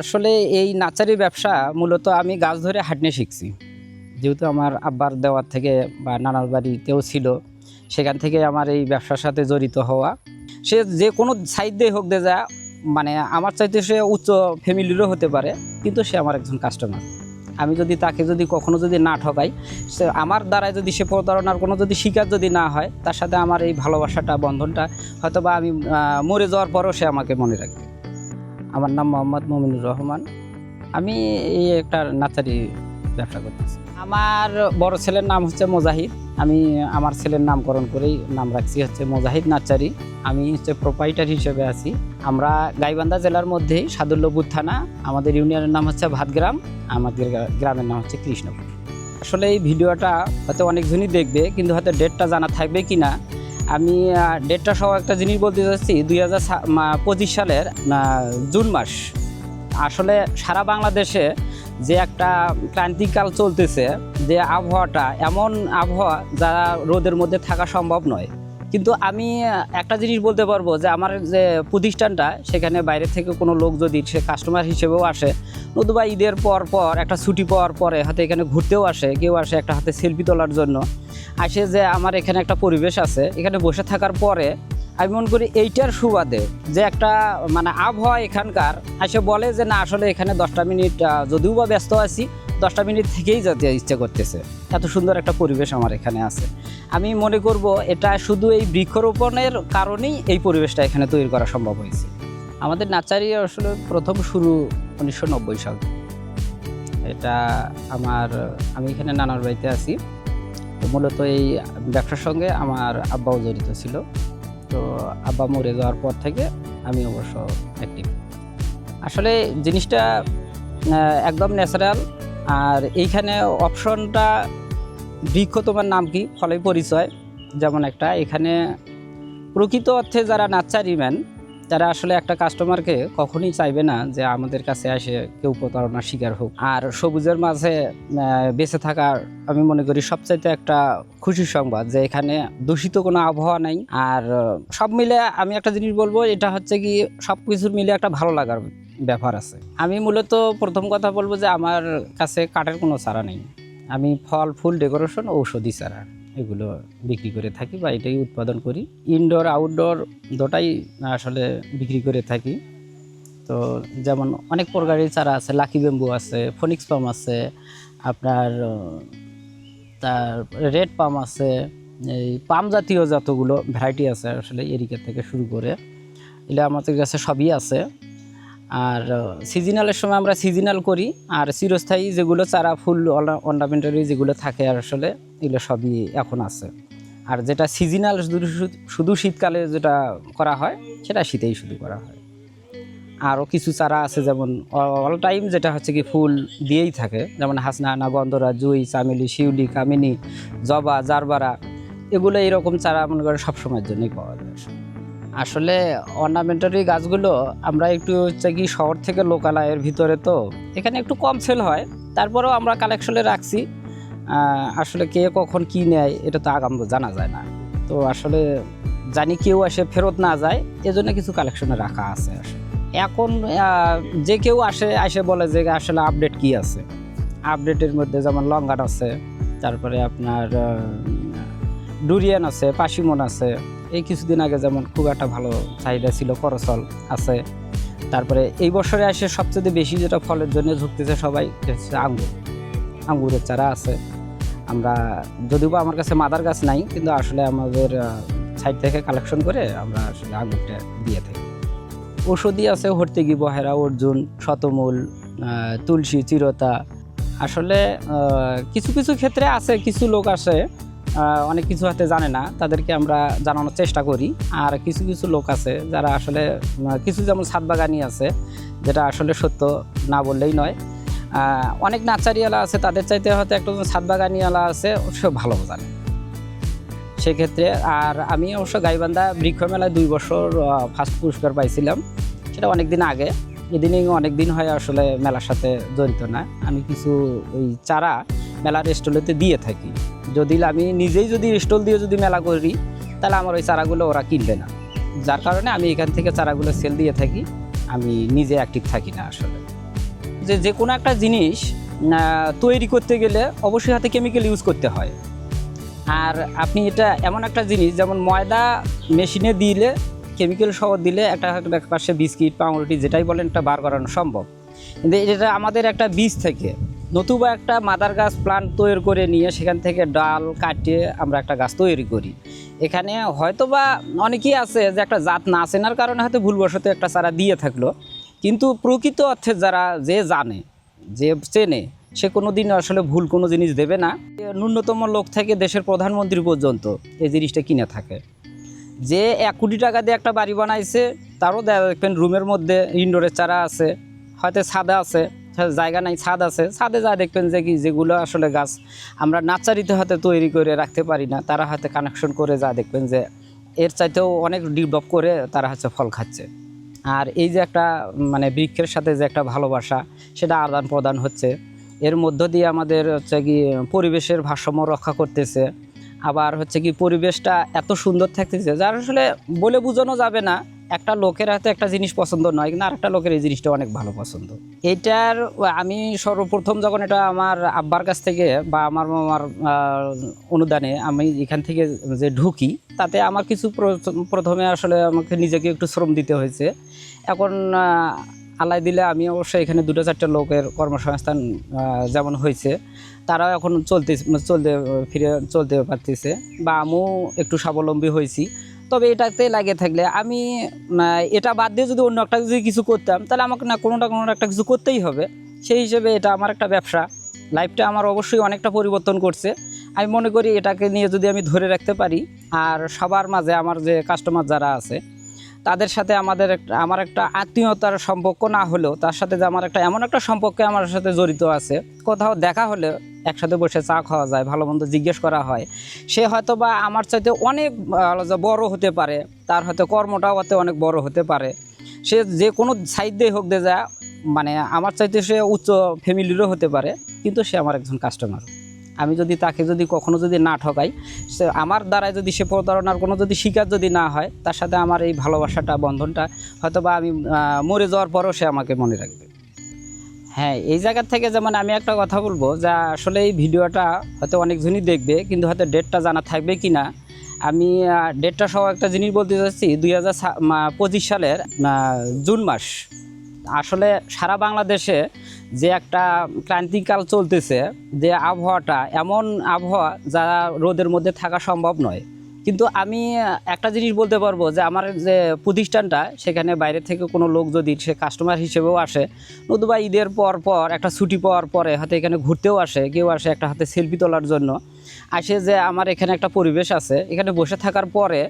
আসলে এই নাচারি ব্যবসা মূলত আমি গাছ ধরে হাঁটনে শিখছি। যেহেতু আমার আব্বার দেওয়ার থেকে বা নানার বাড়িতেও ছিল, সেখান থেকে আমার এই ব্যবসার সাথে জড়িত হওয়া। সে যে কোনো সাইড দিয়ে হোক দে যা মানে আমার চাইতে সে উচ্চ ফ্যামিলিরও হতে পারে, কিন্তু সে আমার একজন কাস্টমার আমি যদি তাকে যদি কখনো যদি না ঠকাই, সে আমার দ্বারায় যদি সে প্রতারণার কোনো যদি শিকার যদি না হয়, তার সাথে আমার এই ভালোবাসাটা, বন্ধনটা হয়তো বা আমি মরে যাওয়ার পরও সে আমাকে মনে রাখবে। আমার নাম মোহাম্মদ মমিনুর রহমান। আমি এই একটা নাচারি ব্যবসা করতেছি। আমার বড় ছেলের নাম হচ্ছে মোজাহিদ। আমি আমার ছেলের নামকরণ করেই নাম রাখছি হচ্ছে মোজাহিদ নাচারি। আমি হচ্ছে প্রোপাইটার হিসেবে আছি। আমরা গাইবান্ধা জেলার মধ্যেই সাদুল্লপুর থানা, আমাদের ইউনিয়নের নাম হচ্ছে ভাতগ্রাম, আমাদের গ্রামের নাম হচ্ছে কৃষ্ণপুর। আসলে এই ভিডিওটা হয়তো অনেকজনই দেখবে, কিন্তু হয়তো ডেটটা জানা থাকবে কি না আমি ডেটটা সহ একটা জিনিস বলতে চাচ্ছি দুই হাজার পঁচিশ সালের জুন মাস। আসলে সারা বাংলাদেশে যে একটা ক্রান্তিকাল চলতেছে, যে আবহাওয়াটা এমন আবহাওয়া যা রোদের মধ্যে থাকা সম্ভব নয়। কিন্তু আমি একটা জিনিস বলতে পারব যে আমার যে প্রতিষ্ঠানটা, সেখানে বাইরে থেকে কোনো লোক যদি সে কাস্টমার হিসেবেও আসে, নতুবা ঈদের পর পর, একটা ছুটি পাওয়ার পরে হাতে এখানে ঘুরতেও আসে, কেউ আসে একটা হাতে সেলফি তোলার জন্য। আসে যে আমার এখানে একটা পরিবেশ আছে, এখানে বসে থাকার পরে আমি মনে করি এইটার সুবাদে যে একটা মানে আবহাওয়া এখানকার এসে বলে যে না, আসলে এখানে দশটা মিনিট যদিও বা ব্যস্ত আছি, দশটা মিনিট থেকেই যেতে ইচ্ছে করতেছে। এত সুন্দর একটা পরিবেশ আমার এখানে আছে। আমি মনে করব এটা শুধু এই বৃক্ষরোপণের কারণেই এই পরিবেশটা এখানে তৈরি করা সম্ভব হয়েছে। আমাদের নাচারি আসলে প্রথম শুরু উনিশশো নব্বই সাল। এটা আমার, আমি এখানে নানার বাড়িতে আছি। মূলত এই ব্যবসার সঙ্গে আমার আব্বাও জড়িত ছিল। তো আব্বা মরে যাওয়ার পর থেকে আমি অবশ্য অ্যাক্টিভ আসলে জিনিসটা একদম ন্যাচারাল আর এইখানে অপশনটা বৃক্ষ তোমার নাম কি? ফলে পরিচয়। যেমন একটা, এখানে প্রকৃত অর্থে যারা নাচারিম্যান তারা আসলে একটা কাস্টমারকে কখনোই চাইবে না যে আমাদের কাছে আসে কেউ প্রতারণার শিকার হোক। আর সবুজের মাঝে বেঁচে থাকার আমি মনে করি সবচাইতে একটা খুশির সংবাদ যে এখানে দূষিত কোনো আবহাওয়া নাই। আর সব মিলে আমি একটা জিনিস বলব, এটা হচ্ছে কি সব কিছুর মিলে একটা ভালো লাগার ব্যাপার আছে। আমি মূলত প্রথম কথা বলব যে আমার কাছে কাঠের কোনো চারা নেই। আমি ফল, ফুল ডেকোরেশন ঔষধি চারা। এগুলো বিক্রি করে থাকি বা এটাই উৎপাদন করি। ইনডোর আউটডোর দুটাই আসলে বিক্রি করে থাকি। তো যেমন অনেক প্রকারের চারা আছে, লাকি বেম্বু আছে, ফোনিক্স পাম আছে, আপনার তার রেড পাম আছে, এই পাম জাতীয় যতগুলো ভ্যারাইটি আছে আসলে এরিকা থেকে শুরু করে, এগুলো আমাদের কাছে সবই আছে। আর সিজনালের সময় আমরা সিজনাল করি। আর চিরস্থায়ী যেগুলো চারা, ফুল অর্নামেন্টারি যেগুলো থাকে আর আসলে, এগুলো সবই এখন আছে। আর যেটা সিজনাল শুধু শুধু শীতকালে যেটা করা হয়, সেটা শীতেই শুধু করা হয়। আরও কিছু চারা আছে যেমন অল টাইম যেটা হচ্ছে কি ফুল দিয়েই থাকে। যেমন হাসনাহানা গন্ধরা জুই, চামেলি, শিউলি, কামিনী, জবা, জারবারা, এগুলো এরকম চারা মনে করেন সবসময়ের জন্যই পাওয়া যায়। আসলে অর্নামেন্টারি গাছগুলো আমরা একটু হচ্ছে কি শহর থেকে লোকালয়ের ভিতরে তো, এখানে একটু কম সেল হয়। তারপরেও আমরা কালেকশনে রাখছি। আসলে কে কখন কি নেয়, এটা তো আগাম জানা যায় না। তো আসলে জানি কেউ আসে, ফেরত না যায়, এজন্য কিছু কালেকশনে রাখা আছে এখন যে কেউ আসে আসে বলে যে আসলে আপডেট কি আছে? আপডেটের মধ্যে যেমন লঙ্গান আছে, তারপরে আপনার ডুরিয়ান আছে, পাশিমন আছে এই কিছুদিন আগে যেমন খুব একটা ভালো চাহিদা ছিল করসল আছে। তারপরে এই বছরে আসে সবচেয়ে বেশি যেটা ফলের জন্য ঝুঁকতেছে সবাই হচ্ছে আঙ্গুর। আঙ্গুরের চারা আছে। আমরা যদিও আমার কাছে মাদার গাছ নাই কিন্তু আসলে আমাদের সাইড থেকে কালেকশন করে আমরা আসলে আঙ্গুরটা দিয়ে থাকি। ঔষধি আছে হর্তিগি বহেরা অর্জুন শতমূল তুলসী চিরতা। আসলে কিছু কিছু ক্ষেত্রে আছে কিছু লোক আহ, অনেক কিছু হাতে জানে না, তাদেরকে আমরা জানানোর চেষ্টা করি। আর কিছু কিছু লোক আছে যারা আসলে কিছু যেমন ছাদ বাগানি আছে, যেটা আসলে সত্য না বললেই নয়। অনেক নাচারিওয়ালা আছে, তাদের চাইতে হয়তো একটা ছাদ বাগানিওয়ালা আছে সে ভালো জানে। সেক্ষেত্রে, আর আমি অবশ্য গাইবান্ধা বৃক্ষ মেলায় দুই বছর ফার্স্ট পুরস্কার পাইছিলাম। সেটা অনেক দিন আগে। এদিনে অনেক দিন হয় আসলে মেলার সাথে জড়িত না। আমি কিছু ওই চারা মেলার স্টলেতে দিয়ে থাকি। যদি আমি নিজেই যদি স্টল দিয়ে যদি মেলা করি, তাহলে আমার ওই চারাগুলো ওরা কিনবে না। যার কারণে আমি এখান থেকে চারাগুলো সেল দিয়ে থাকি, আমি নিজে অ্যাক্টিভ থাকি না আসলে। যে যে কোনো একটা জিনিস তৈরি করতে গেলে অবশ্যই হাতে কেমিক্যাল ইউজ করতে হয়। আর আপনি এটা এমন একটা জিনিস, যেমন ময়দা মেশিনে দিলে কেমিক্যাল সহ দিলে একটা পাশে বিস্কিট পাউরুটি, যেটাই বলেন একটা বার করানো সম্ভব। কিন্তু এটা আমাদের একটা বীজ থেকে। নতুবা একটা মাদার গাছ প্লান্ট তৈরি করে নিয়ে সেখান থেকে ডাল কাটিয়ে আমরা একটা গাছ তৈরি করি। এখানে হয়তো বা অনেকেই আছে যে একটা জাত না চেনার কারণে হয়তো ভুলবশত একটা চারা দিয়ে থাকল। কিন্তু প্রকৃত অর্থে যারা যে জানে, যে চেনে, সে কোনো দিন আসলে ভুল কোনো জিনিস দেবে না। ন্যূনতম লোক থেকে দেশের প্রধানমন্ত্রী পর্যন্ত এই জিনিসটা কিনে থাকে। যে এক কোটি টাকা দিয়ে একটা বাড়ি বানাইছে, তারও দেখা দেখবেন রুমের মধ্যে ইনডোরের চারা আছে, হয়তো ছাদে আছে। জায়গা নাই, ছাদ আছে। ছাদে যা দেখবেন যে কি, যেগুলো আসলে গাছ আমরা নার্সারিতে হয়তো তৈরি করে রাখতে পারি না, তারা হয়তো কানেকশন করে যা দেখবেন যে এর চাইতেও অনেক ডেভেলপ করে তারা হচ্ছে ফল খাচ্ছে। আর এই যে একটা মানে বৃক্ষের সাথে যে একটা ভালোবাসা, সেটা আদান প্রদান হচ্ছে। এর মধ্য দিয়ে আমাদের হচ্ছে কি, পরিবেশের ভারসাম্য রক্ষা করতেছে। আবার হচ্ছে কি, পরিবেশটা এত সুন্দর থাকতেছে, যার আসলে বলে বোঝানো যাবে না। একটা লোকের হাতে একটা জিনিস পছন্দ নয়, কিন্তু আরেকটা লোকের এই জিনিসটা অনেক ভালো পছন্দ। এইটার আমি সর্বপ্রথম যখন এটা আমার আব্বার কাছ থেকে বা আমার মামার অনুদানে আমি এখান থেকে যে ঢুকি, তাতে আমার কিছু প্রথমে আসলে আমাকে নিজেকে একটু শ্রম দিতে হয়েছে। এখন আলাই দিলে আমি অবশ্যই এখানে দুটো চারটে লোকের কর্মসংস্থান যেমন হয়েছে, তারাও এখন চলতে চলতে ফিরে, চলতে পারতেছে। বা আমিও একটু স্বাবলম্বী হয়েছি। তবে এটাতে লাগে থাকলে। আমি এটা বাদ দিয়ে যদি অন্য একটা যদি কিছু করতাম, তাহলে আমাকে না কোনোটা কোনো একটা কিছু করতেই হবে। সেই হিসেবে এটা আমার একটা ব্যবসা। লাইফটা আমার অবশ্যই অনেকটা পরিবর্তন করছে। আমি মনে করি এটাকে নিয়ে যদি আমি ধরে রাখতে পারি, আর সবার মাঝে আমার যে কাস্টমার যারা আছে, তাদের সাথে আমাদের একটা, আমার একটা আত্মীয়তার সম্পর্ক না হলেও, তার সাথে যে আমার একটা, এমন একটা সম্পর্কে আমার সাথে জড়িত আছে। কোথাও দেখা হলে একসাথে বসে চা খাওয়া যায়, ভালো মন্দ জিজ্ঞেস করা হয়। সে হয়তো বা আমার চাইতে অনেক বড় হতে পারে, তার হয়তো কর্মটাও হতে অনেক বড় হতে পারে। সে যে কোনো সাইড দিয়ে হোক দিয়ে যা মানে আমার চাইতে সে উচ্চ ফ্যামিলিরও হতে পারে, কিন্তু সে আমার একজন কাস্টমার আমি যদি তাকে যদি কখনো যদি না ঠকাই, সে আমার দ্বারায় যদি সে প্রতারণার কোনো যদি শিকার যদি না হয়, তার সাথে আমার এই ভালোবাসাটা, বন্ধনটা হয়তো বা আমি মরে যাওয়ার পরও সে আমাকে মনে রাখবে। হ্যাঁ এই জায়গা থেকে যেমন আমি একটা কথা বলব যে আসলে এই ভিডিওটা হয়তো অনেকজনই দেখবে, কিন্তু হয়তো ডেটটা জানা থাকবে কি না আমি ডেটটা সহ একটা জিনিস বলতে চাচ্ছি, দুই হাজার পঁচিশ সালের জুন মাস। আসলে সারা বাংলাদেশে যে একটা ক্রান্তিকাল চলতেছে, যে আবহাওয়াটা এমন আবহাওয়া যা রোদের মধ্যে থাকা সম্ভব নয়। কিন্তু আমি একটা জিনিস বলতে পারব যে আমার যে প্রতিষ্ঠানটা, সেখানে বাইরে থেকে কোনো লোক যদি সে কাস্টমার হিসেবেও আসে, নতুবা ঈদের পর পর, একটা ছুটি পাওয়ার পরে হয়তো এখানে ঘুরতেও আসে, কেউ আসে একটা হাতে সেলফি তোলার জন্য, আসে যে আমার এখানে একটা পরিবেশ আছে, এখানে বসে থাকার পরে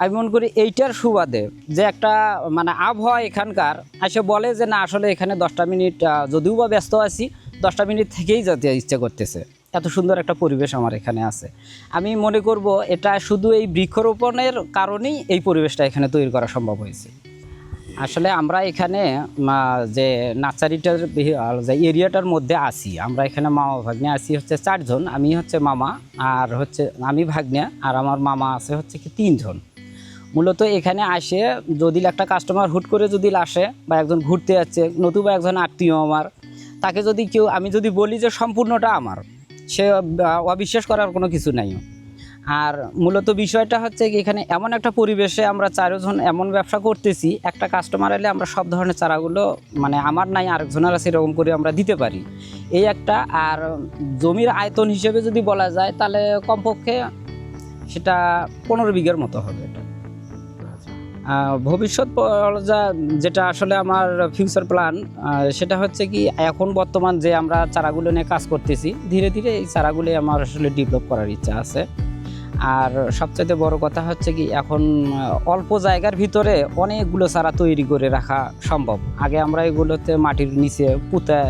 আমি মনে করি এইটার সুবাদে যে একটা মানে আবহাওয়া এখানকার এসে বলে যে না, আসলে এখানে দশটা মিনিট যদিও বা ব্যস্ত আছি, দশটা মিনিট থেকেই যেতে ইচ্ছে করতেছে। এত সুন্দর একটা পরিবেশ আমার এখানে আছে। আমি মনে করব এটা শুধু এই বৃক্ষরোপণের কারণেই এই পরিবেশটা এখানে তৈরি করা সম্ভব হয়েছে। আসলে আমরা এখানে যে নার্সারিটার যে এরিয়াটার মধ্যে আসি আমরা এখানে মামা ভাগ্নে আসি হচ্ছে চারজন, আমি হচ্ছে মামা, আর হচ্ছে আমি ভাগ্নে, আর আমার মামা আছে হচ্ছে কি তিনজন। মূলত এখানে আসে, যদি একটা কাস্টমার হুট করে যদি আসে বা একজন ঘুরতে যাচ্ছে, নতুবা একজন আত্মীয় আমার, তাকে যদি কেউ, আমি যদি বলি যে সম্পূর্ণটা আমার সে অবিশ্বাস করার কোনো কিছু নাই। আর মূলত বিষয়টা হচ্ছে এখানে এমন একটা পরিবেশে আমরা চারজন এমন ব্যবসা করতেছি, একটা কাস্টমার এলে আমরা সব ধরনের চারাগুলো মানে আমার নাই, আরেকজনের আছে, এরকম করে আমরা দিতে পারি। এই একটা, আর জমির আয়তন হিসেবে যদি বলা যায়, তাহলে কমপক্ষে সেটা পনেরো বিঘার মতো হবে এটা। ভবিষ্যৎ প- যা- যেটা আসলে আমার ফিউচার প্ল্যান সেটা হচ্ছে কি, এখন বর্তমান যে আমরা চারাগুলো নিয়ে কাজ করতেছি, ধীরে ধীরে এই চারাগুলি আমার আসলে ডেভেলপ করার ইচ্ছা আছে। আর সবচাইতে বড় কথা হচ্ছে কি, এখন অল্প জায়গার ভিতরে অনেকগুলো চারা তৈরি করে রাখা সম্ভব। আগে আমরা এগুলোতে মাটির নিচে পুঁতে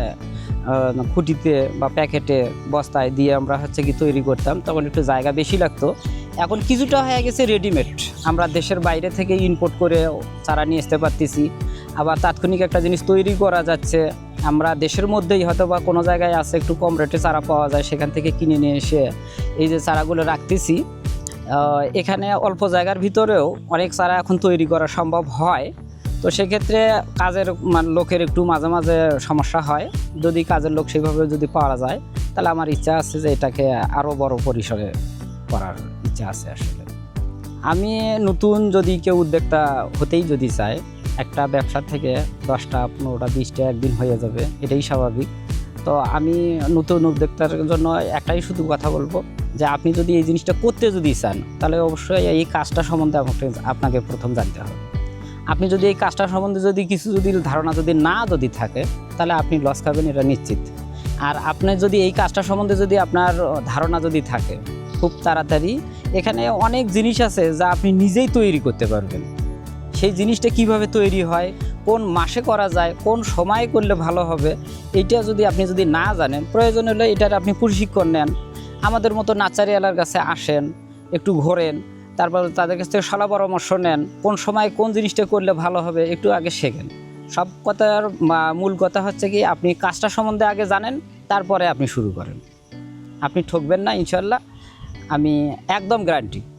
খুঁটিতে বা প্যাকেটে, বস্তায় দিয়ে আমরা হচ্ছে কি তৈরি করতাম, তখন একটু জায়গা বেশি লাগতো। এখন কিছুটা হয়ে গেছে রেডিমেড আমরা দেশের বাইরে থেকে ইম্পোর্ট করে চারা নিয়ে আসতে পারতেছি। আবার তাৎক্ষণিক একটা জিনিস তৈরি করা যাচ্ছে। আমরা দেশের মধ্যেই হয়তো বা কোনো জায়গায় আছে একটু কম রেটে চারা পাওয়া যায়, সেখান থেকে কিনে নিয়ে এসে এই যে চারাগুলো রাখতেছি এখানে অল্প জায়গার ভিতরেও অনেক চারা এখন তৈরি করা সম্ভব হয়। তো সেক্ষেত্রে কাজের লোকের একটু মাঝে মাঝে সমস্যা হয়। যদি কাজের লোক সেইভাবে যদি পাওয়া যায়, তাহলে আমার ইচ্ছা আছে যে এটাকে আরও বড় পরিসরে করার। ইচ্ছা আছে আসলে। আমি নতুন যদি কেউ উদ্যোক্তা হতেই যদি চায়, একটা ব্যবসা থেকে দশটা, পনেরোটা, বিশটা একদিন হয়ে যাবে, এটাই স্বাভাবিক। তো আমি নতুন উদ্যোক্তার জন্য একটাই শুধু কথা বলব যে, আপনি যদি এই জিনিসটা করতে যদি চান, তাহলে অবশ্যই এই কাজটা সম্বন্ধে আপনাকে আপনাকে প্রথম জানতে হবে। আপনি যদি এই কাজটা সম্বন্ধে যদি কিছু যদি ধারণা যদি না যদি থাকে, তাহলে আপনি লস খাবেন, এটা নিশ্চিত। আর আপনি যদি এই কাজটা সম্বন্ধে যদি আপনার ধারণা যদি থাকে খুব তাড়াতাড়ি। এখানে অনেক জিনিস আছে যা আপনি নিজেই তৈরি করতে পারবেন। সেই জিনিসটা কীভাবে তৈরি হয়, কোন মাসে করা যায়, কোন সময় করলে ভালো হবে এইটা যদি আপনি যদি না জানেন, প্রয়োজন হলে এটার আপনি প্রশিক্ষণ নেন। আমাদের মতো নাচারিয়ালার কাছে আসেন, একটু ঘোরেন, তারপর তাদের কাছ থেকে সলা পরামর্শ নেন, কোন সময় কোন জিনিসটা করলে ভালো হবে, একটু আগে শেখেন। সব কথার মূল কথা হচ্ছে কি, আপনি কাজটা সম্বন্ধে আগে জানেন, তারপরে আপনি শুরু করেন। আপনি ঠকবেন না ইনশাল্লাহ আমি একদম গ্যারান্টি